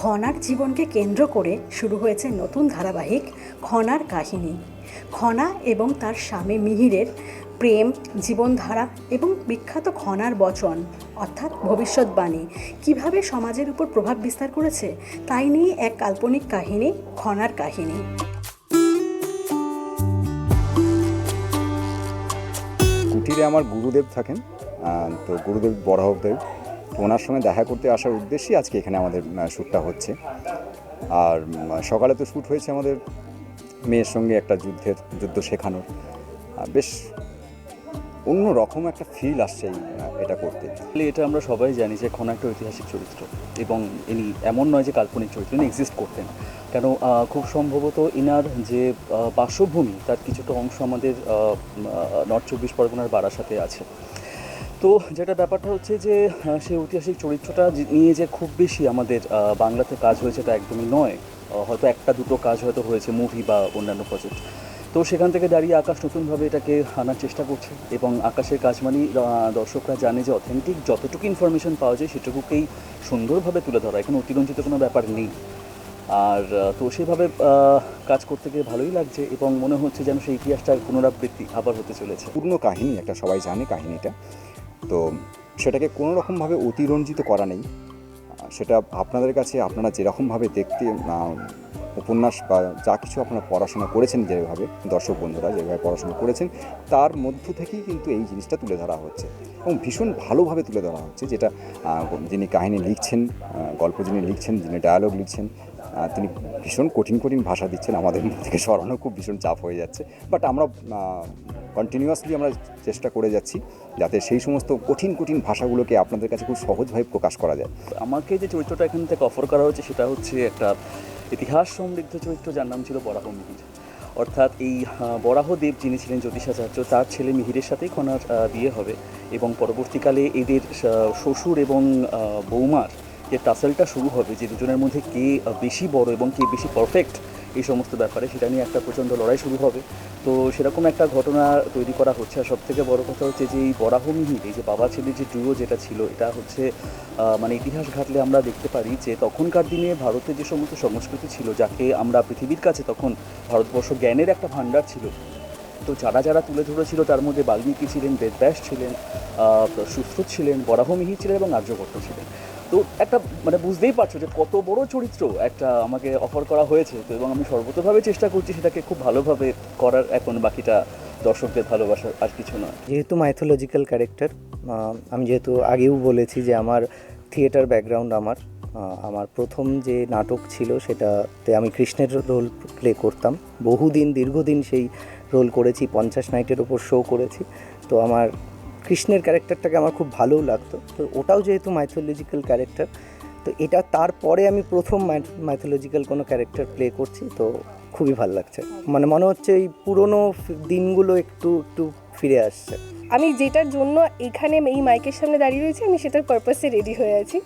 খনার জীবনকে কেন্দ্র করে শুরু হয়েছে নতুন ধারাবাহিক খনার কাহিনী। খনা এবং তার স্বামী মিহিরের প্রেম, জীবনধারা এবং বিখ্যাত খনার বচন, অর্থাৎ ভবিষ্যৎবাণী, কীভাবে সমাজের উপর প্রভাব বিস্তার করেছে, তাই নিয়ে এক কাল্পনিক কাহিনী, খনার কাহিনী। কুটিরে আমার গুরুদেব থাকেন তো গুরুদেব বরাহদেব। ওনার সঙ্গে দেখা করতে আসার উদ্দেশ্যেই আজকে এখানে আমাদের শ্যুটটা হচ্ছে। আর সকালে তো শ্যুট হয়েছে আমাদের মেয়ের সঙ্গে একটা যুদ্ধের, যুদ্ধ শেখানোর। বেশ অন্য রকম একটা ফিল আসছে এটা করতে। এটা আমরা সবাই জানি যে খনা একটা ঐতিহাসিক চরিত্র এবং ইনি এমন নয় যে কাল্পনিক চরিত্র, ইনি এক্সিস্ট করতেন। কেন খুব সম্ভবত ইনার যে বাসভূমি, তার কিছুটা অংশ আমাদের নর্থ চব্বিশ পরগনার বারাসাতে আছে। তো যেটা ব্যাপারটা হচ্ছে যে সেই ঐতিহাসিক চরিত্রটা নিয়ে যে খুব বেশি আমাদের বাংলাতে কাজ হয়েছে তা একদমই নয়। হয়তো একটা দুটো কাজ হয়তো হয়েছে মুভি বা অন্যান্য প্রজেক্ট তো সেখান থেকে দাঁড়িয়ে আকাশ নতুনভাবে এটাকে আনার চেষ্টা করছে এবং আকাশের কাজ মানেই দর্শকরা জানে যে অথেন্টিক যতটুকু ইনফরমেশন পাওয়া যায় সেটুকুকেই সুন্দরভাবে তুলে ধরা। এখানে অতিরঞ্জিত কোনো ব্যাপার নেই। আর তো সেভাবে কাজ করতে গিয়ে ভালোই লাগছে এবং মনে হচ্ছে যেন সেই ইতিহাসটার পুনরাবৃত্তি আবার হতে চলেছে। পূর্ণ কাহিনী, একটা সবাই জানে কাহিনীটা। তো সেটাকে কোনো রকমভাবে অতিরঞ্জিত করা নেই। সেটা আপনাদের কাছে আপনারা যেরকমভাবে দেখতে উপন্যাস বা যা কিছু আপনারা পড়াশোনা করেছেন যেভাবে, দর্শক বন্ধুরা যেভাবে পড়াশোনা করেছেন, তার মধ্য থেকেই কিন্তু এই জিনিসটা তুলে ধরা হচ্ছে এবং ভীষণ ভালোভাবে তুলে ধরা হচ্ছে যেটা যিনি কাহিনী লিখছেন গল্প যিনি লিখছেন, যিনি ডায়ালগ লিখছেন তিনি ভীষণ কঠিন কঠিন ভাষা দিচ্ছেন। আমাদের থেকে সরানো খুব ভীষণ চাপ হয়ে যাচ্ছে। বাট আমরা কন্টিনিউয়াসলি আমরা চেষ্টা করে যাচ্ছি যাতে সেই সমস্ত কঠিন কঠিন ভাষাগুলোকে আপনাদের কাছে খুব সহজভাবে প্রকাশ করা যায়। আমাকে যে চরিত্রটা এখান থেকে অফার করা হয়েছে সেটা হচ্ছে একটা ইতিহাস সমৃদ্ধ চরিত্র যার নাম ছিল বরাহ মিহির অর্থাৎ এই আহ, বরাহদেব যিনি ছিলেন জ্যোতিষাচার্য তার ছেলে মিহিরের সাথেই খনার বিয়ে হবে এবং পরবর্তীকালে এদের শ্বশুর এবং বৌমার যে টাসেলটা শুরু হবে, যে দুজনের মধ্যে কে বেশি বড় এবং কে বেশি পারফেক্ট এই সমস্ত ব্যাপারে, সেটা নিয়ে একটা প্রচণ্ড লড়াই শুরু হবে। তো সেরকম একটা ঘটনা তৈরি করা হচ্ছে। আর সব থেকে বড় কথা হচ্ছে যে এই বরাহ মিহির, এই যে বাবা ছেলে যে ডুয়ো যেটা ছিল, এটা হচ্ছে মানে ইতিহাস ঘাটলে আমরা দেখতে পারি যে তখনকার দিনে ভারতে যে সমস্ত সংস্কৃতি ছিল, যাকে আমরা পৃথিবীর কাছে তখন ভারতবর্ষ জ্ঞানের একটা ভাণ্ডার ছিল, তো যারা যারা তুলে ধরেছিল তার মধ্যে বাল্মীকি ছিলেন, বেদব্যাস ছিলেন সুশ্রুত ছিলেন বরাহমিহি ছিলেন এবং আর্যভট্ট ছিলেন। তো একটা মানে বুঝতেই পারছ যে কত বড় চরিত্র একটা আমাকে অফার করা হয়েছে। তো এবং আমি সর্বতভাবে চেষ্টা করছি সেটাকে খুব ভালোভাবে করার, এখন বাকিটা দর্শকদের ভালোবাসার আর কিছু নয় যেহেতু মাইথোলজিক্যাল ক্যারেক্টার আমি যেহেতু আগেও বলেছি যে আমার থিয়েটার ব্যাকগ্রাউন্ড আমার আমার প্রথম যে নাটক ছিল সেটাতে আমি কৃষ্ণের রোল প্লে করতাম। বহুদিন, দীর্ঘদিন সেই রোল করেছি, পঞ্চাশ নাইটের ওপর শো করেছি। তো আমার কৃষ্ণের ক্যারেক্টারটাকে আমার খুব ভালোও লাগতো। তো ওটাও যেহেতু মাইথোলজিক্যাল ক্যারেক্টার তো এটা তারপরে আমি প্রথম মাইথোলজিক্যাল কোনো ক্যারেক্টার প্লে করছি তো খুবই ভালো লাগছে। মানে মনে হচ্ছে এই পুরনো দিনগুলো একটু একটু ফিরে আসছে। আমি যেটার জন্য এখানে এই মাইকের সামনে দাঁড়িয়ে রয়েছি আমি সেটার পারপাসে রেডি হয়ে আছি।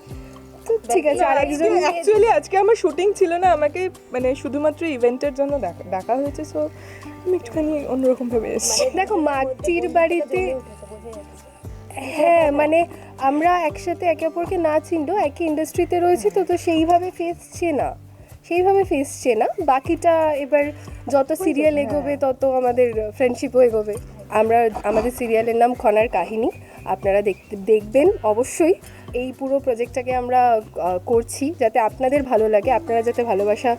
তো ঠিক আছে আর একজন অ্যাকচুয়ালি আজকে আমার শুটিং ছিল না আমাকে মানে শুধুমাত্র ইভেন্টের জন্য ডাকা- ডাকা হয়েছে সো আমি একটুখানি অন্যরকম ভাবে এসেছি। দেখো মাটির বাড়িতে হ্যাঁ মানে আমরা একসাথে একে অপরকে না চিনলেও একই ইন্ডাস্ট্রিতে রয়েছি তো তো সেইভাবে ফেসছে না সেইভাবে ফেস চেনা। বাকিটা এবার যত সিরিয়াল এগোবে তত আমাদের ফ্রেন্ডশিপও এগোবে। আমরা আমাদের সিরিয়ালের নাম খনার কাহিনী। আপনারা দেখতে দেখবেন অবশ্যই। এই পুরো প্রজেক্টটাকে আমরা করছি যাতে আপনাদের ভালো লাগে আপনারা যাতে ভালোবাসা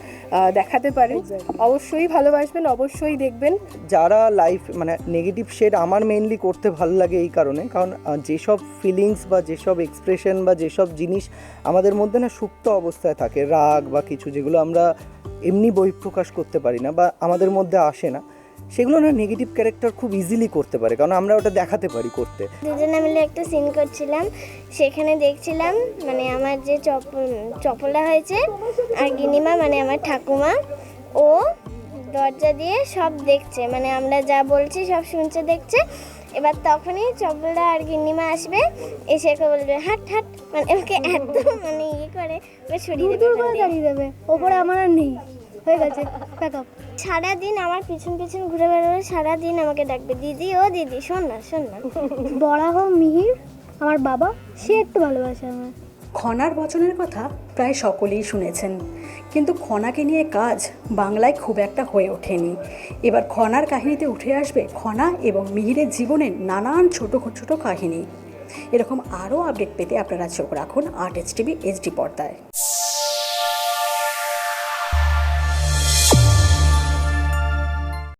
দেখাতে পারেন। অবশ্যই ভালোবাসবেন অবশ্যই দেখবেন। যারা লাইফ মানে নেগেটিভ শেড আমার মেইনলি করতে ভালো লাগে এই কারণে কারণ যেসব ফিলিংস বা যেসব এক্সপ্রেশন বা যেসব জিনিস আমাদের মধ্যে না সুপ্ত অবস্থায় থাকে রাগ বা কিছু যেগুলো আমরা এমনি বহিঃপ্রকাশ করতে পারি না বা আমাদের মধ্যে আসে না সেগুলো না নেগেটিভ ক্যারেক্টার খুব ইজিলি করতে পারে কারণ আমরা ওটা দেখাতে পারি করতে। দুজনে মিলে একটা সিন করছিলাম সেখানে দেখছিলাম মানে আমার যে চপ চপলা হয়েছে আর গিনিমা মানে আমার ঠাকুমা ও দরজা দিয়ে সব দেখছে মানে আমরা যা বলছি সব শুনছে দেখছে। এবার তখনই চপলা আর গিন্নিমা আসবে এসে একে বলবে হাট হাট মানে ওকে এত মানে ইয়ে করে সরিয়ে দেবে ওপরে আমার আর নেই। হয়ে গেছে প্যাক আপ সারাদিন আমার পিছন পিছন ঘুরে বেড়াবে সারাদিন আমাকে ডাকবে দিদি ও দিদি শোন না শোন না। বরাহ মিহির আমার বাবা সে একটু ভালোবাসে আমার। খনার বচনের কথা প্রায় সকলেই শুনেছেন। কিন্তু খনাকে নিয়ে কাজ বাংলায় খুব একটা হয়ে ওঠেনি। এবার খনার কাহিনীতে উঠে আসবে খনা এবং মিহিরের জীবনের নানান ছোট ছোট কাহিনী। এরকম আরও আপডেট পেতে আপনারা চোখ রাখুন আর্ট এইচ টিভি এইচডি পর্দায়।